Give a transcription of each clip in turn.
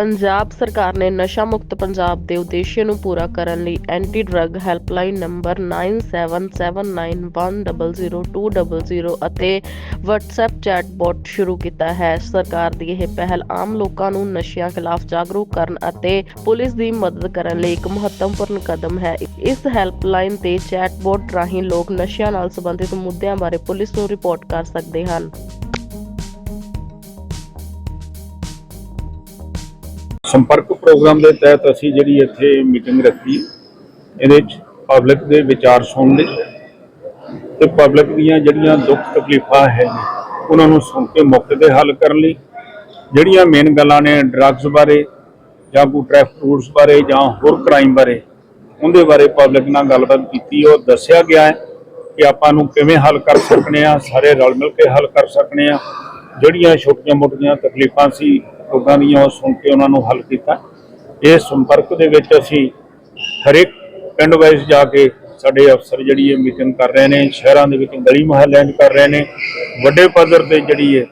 ਪੰਜਾਬ ਸਰਕਾਰ ਨੇ ਨਸ਼ਾ ਮੁਕਤ ਪੰਜਾਬ ਦੇ ਉਦੇਸ਼ ਨੂੰ ਪੂਰਾ ਕਰਨ ਲਈ ਐਂਟੀ ਡਰੱਗ ਹੈਲਪਲਾਈਨ ਨੰਬਰ 9779100200 ਅਤੇ WhatsApp ਚੈਟਬੋਟ ਸ਼ੁਰੂ ਕੀਤਾ ਹੈ। ਸਰਕਾਰ ਦੀ ਇਹ ਪਹਿਲ ਆਮ ਲੋਕਾਂ ਨੂੰ ਨਸ਼ਿਆਂ ਖਿਲਾਫ ਜਾਗਰੂਕ ਕਰਨ ਅਤੇ ਪੁਲਿਸ ਦੀ ਮਦਦ ਕਰਨ ਲਈ ਇੱਕ ਮਹੱਤਵਪੂਰਨ ਕਦਮ ਹੈ। ਇਸ ਹੈਲਪਲਾਈਨ ਤੇ ਚੈਟਬੋਟ ਰਾਹੀਂ ਲੋਕ ਨਸ਼ਿਆਂ ਨਾਲ ਸੰਬੰਧਿਤ ਮੁੱਦਿਆਂ ਬਾਰੇ ਪੁਲਿਸ ਨੂੰ ਰਿਪੋਰਟ ਕਰ ਸਕਦੇ ਹਨ। ਸੰਪਰਕ ਪ੍ਰੋਗਰਾਮ ਦੇ ਤਹਿਤ ਅਸੀਂ ਜਿਹੜੀ ਇੱਥੇ ਮੀਟਿੰਗ ਰੱਖੀ, ਇਹਦੇ ਵਿੱਚ ਪਬਲਿਕ ਦੇ ਵਿਚਾਰ ਸੁਣਨ ਲਈ ਤੇ ਪਬਲਿਕ ਦੀਆਂ ਜਿਹੜੀਆਂ ਦੁੱਖ ਤਕਲੀਫਾਂ ਹੈ, ਉਹਨਾਂ ਨੂੰ ਸੁਣ ਕੇ ਮੌਕੇ ਤੇ ਹੱਲ ਕਰਨ ਲਈ ਜਿਹੜੀਆਂ ਮੇਨ ਗੱਲਾਂ ਨੇ ਡਰੱਗਸ ਬਾਰੇ ਜਾਂ ਕੋਈ ਟ੍ਰੈਫਿਕ ਰੂਲਸ ਬਾਰੇ ਜਾਂ ਹੋਰ ਕ੍ਰਾਈਮ ਬਾਰੇ, ਉਹਦੇ ਬਾਰੇ ਪਬਲਿਕ ਨਾਲ ਗੱਲਬਾਤ ਕੀਤੀ। ਉਹ ਦੱਸਿਆ ਗਿਆ ਹੈ ਕਿ ਆਪਾਂ ਨੂੰ ਕਿਵੇਂ ਹੱਲ ਕਰ ਸਕਨੇ ਆ, ਸਾਰੇ ਰਲ ਮਿਲ ਕੇ ਹੱਲ ਕਰ ਸਕਨੇ ਆ। ਜਿਹੜੀਆਂ ਛੋਟੀਆਂ-ਮੋਟੀਆਂ ਤਕਲੀਫਾਂ ਸੀ ਲੋਕਾਂ ਦੀਆਂ ਉਹ ਸੁਣ ਕੇ ਉਹਨਾਂ ਨੂੰ ਹੱਲ ਕੀਤਾ। ਇਹ ਸੰਪਰਕ ਦੇ ਵਿੱਚ ਅਸੀਂ ਹਰੇਕ ਪਿੰਡ ਵਾਈਜ਼ ਜਾ ਕੇ ਸਾਡੇ ਅਫਸਰ ਜਿਹੜੀ ਇਹ ਮੀਟਿੰਗ ਕਰ ਰਹੇ ਨੇ, ਸ਼ਹਿਰਾਂ ਦੇ ਵਿੱਚ ਗਲੀ ਮੁਹੱਲਿਆਂ 'ਚ ਕਰ ਰਹੇ ਨੇ, ਵੱਡੇ ਪੱਧਰ ਤੇ ਜਿਹੜੀ ਹੈ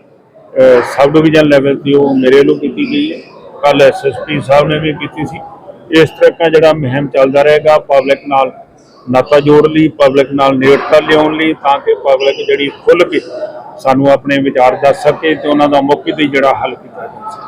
ਸਬ ਡਿਵੀਜ਼ਨ ਲੈਵਲ ਤੇ ਉਹ ਮੇਰੇ ਵੱਲੋਂ ਕੀਤੀ ਗਈ ਹੈ। ਕੱਲ ਐਸਐਸਪੀ ਸਾਹਿਬ ਨੇ ਵੀ ਕੀਤੀ ਸੀ। ਇਸ ਤਰ੍ਹਾਂ ਜਿਹੜਾ ਮੁਹਿੰਮ ਚੱਲਦਾ ਰਹੇਗਾ ਪਬਲਿਕ ਨਾਲ ਨਾਤਾ ਜੋੜ ਲਈ ਪਬਲਿਕ ਨਾਲ ਨੇੜਤਾ ਲਿਆਉਣ ਲਈ, ਤਾਂ ਕਿ ਪਬਲਿਕ ਜਿਹੜੀ ਖੁੱਲ੍ਹ ਕੇ ਸਾਨੂੰ ਆਪਣੇ ਵਿਚਾਰ ਦੱਸ ਸਕੇ ਤੇ ਉਹਨਾਂ ਦਾ ਮੌਕੇ ਤੇ ਜਿਹੜਾ ਹੱਲ ਕੀਤਾ ਜਾ ਸਕੇ।